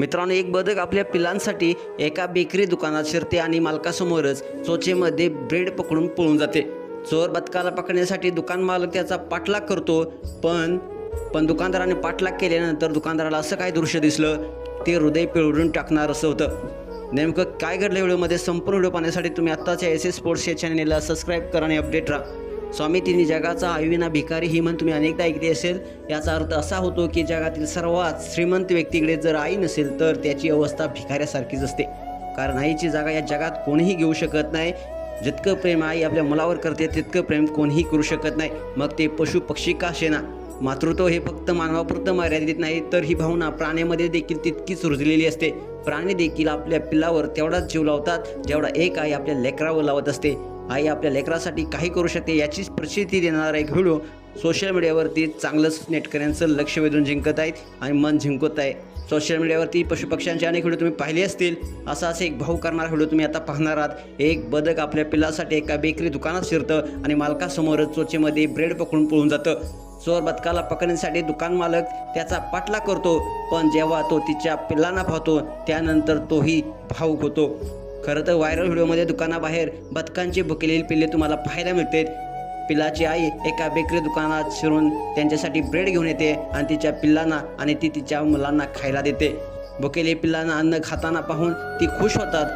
मित्रांनो एक बदक आपल्या पिलांसाठी एका बेकरी दुकानात शिरते आणि मालकासमोरच चोचेमध्ये ब्रेड पकडून पळून जाते. चोर बदकाला पकडण्यासाठी दुकान मालक त्याचा पाठलाग करतो पण पण दुकानदाराने पाठलाग केल्यानंतर दुकानदाराला असं काय दृश्य दिसलं? ते हृदय पिळवून टाकणार असं होतं. नेमकं काय घडलं व्हिडिओमध्ये? संपूर्ण व्हिडिओ पाहण्यासाठी तुम्ही आत्ताच्या एस एस स्पोर्ट्स या चॅनेलला सबस्क्राईब करा आणि अपडेट राहा. स्वामी तिने जगाचा आयुविना भिकारी ही म्हण तुम्ही अनेकदा ऐकली असेल. याचा अर्थ असा होतो की जगातील सर्वात श्रीमंत व्यक्तीकडे जर आई नसेल तर त्याची अवस्था भिकाऱ्यासारखीच असते. कारण आईची जागा या जगात कोणीही घेऊ शकत नाही. जितकं प्रेम आई आपल्या मुलावर करते तितकं प्रेम कोणीही करू शकत नाही. मग ते पशु पक्षी का असेना मातृत्व हे फक्त मानवापुरतं मर्यादित नाही तर ही भावना प्राण्यामध्ये देखील तितकीच रुजलेली असते. प्राणी देखील आपल्या पिल्लावर तेवढाच जीव लावतात जेवढा एक आई आपल्या लेकरावर लावत असते. आई आपल्या लेकरासाठी काही करू शकते याचीच प्रसिद्धी देणारा एक व्हिडिओ सोशल मीडियावरती चांगलंच नेटकऱ्यांचं लक्ष वेधून जिंकत आहेत आणि मन जिंकत आहे. सोशल मीडियावरती पशुपक्ष्यांचे अनेक व्हिडिओ तुम्ही पाहिले असतील. असा असे एक भाऊ करणारा व्हिडिओ तुम्ही आता पाहणार आहात. एक बदक आपल्या पिल्लासाठी एका बेकरी दुकानात शिरतं आणि मालकासमोरच चोचेमध्ये ब्रेड पकडून पळून जातं. चोर बदकाला पकडण्यासाठी दुकान मालक त्याचा पाठला करतो. पण जेव्हा तो तिच्या पिल्लांना पाहतो त्यानंतर तोही भाऊक होतो. खरं तर व्हायरल व्हिडिओमध्ये दुकानाबाहेर बदकांची भुकेलेली पिल्ले तुम्हाला पाहायला मिळते पिलाची आई एका बेकरी दुकानात शिरून त्यांच्यासाठी ब्रेड घेऊन येते आणि तिच्या पिल्लांना आणि ती तिच्या मुलांना खायला देते. भुकेले पिल्लांना अन्न खाताना पाहून ती खुश होतात.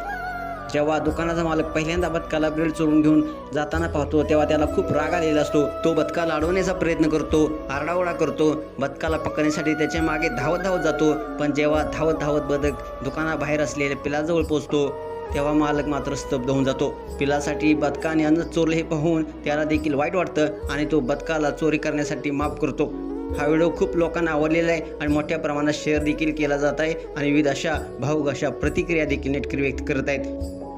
जेव्हा दुकानाचा मालक पहिल्यांदा बदकाला ब्रेड चोरून घेऊन जाताना पाहतो तेव्हा त्याला खूप राग आलेला असतो. तो बदकाला अडवण्याचा प्रयत्न करतो आरडाओरडा करतो. बदकाला पकडण्यासाठी त्याच्यामागे धावत धावत जातो. पण जेव्हा धावत धावत बदक दुकानाबाहेर असलेल्या पिलाजवळ पोहोचतो तेव्हा मालक मात्र स्तब्ध होऊन जातो. पिलासाठी बदकाने अन्न चोरले हे पाहून त्याला देखील वाईट वाटतं आणि तो बदकाला चोरी करण्यासाठी माफ करतो. हा व्हिडिओ खूप लोकांना आवडलेला आहे आणि मोठ्या प्रमाणात शेअर देखील केला जात आहे आणि विविध अशा भाऊक अशा प्रतिक्रिया देखील नेटकरी व्यक्त करत आहेत.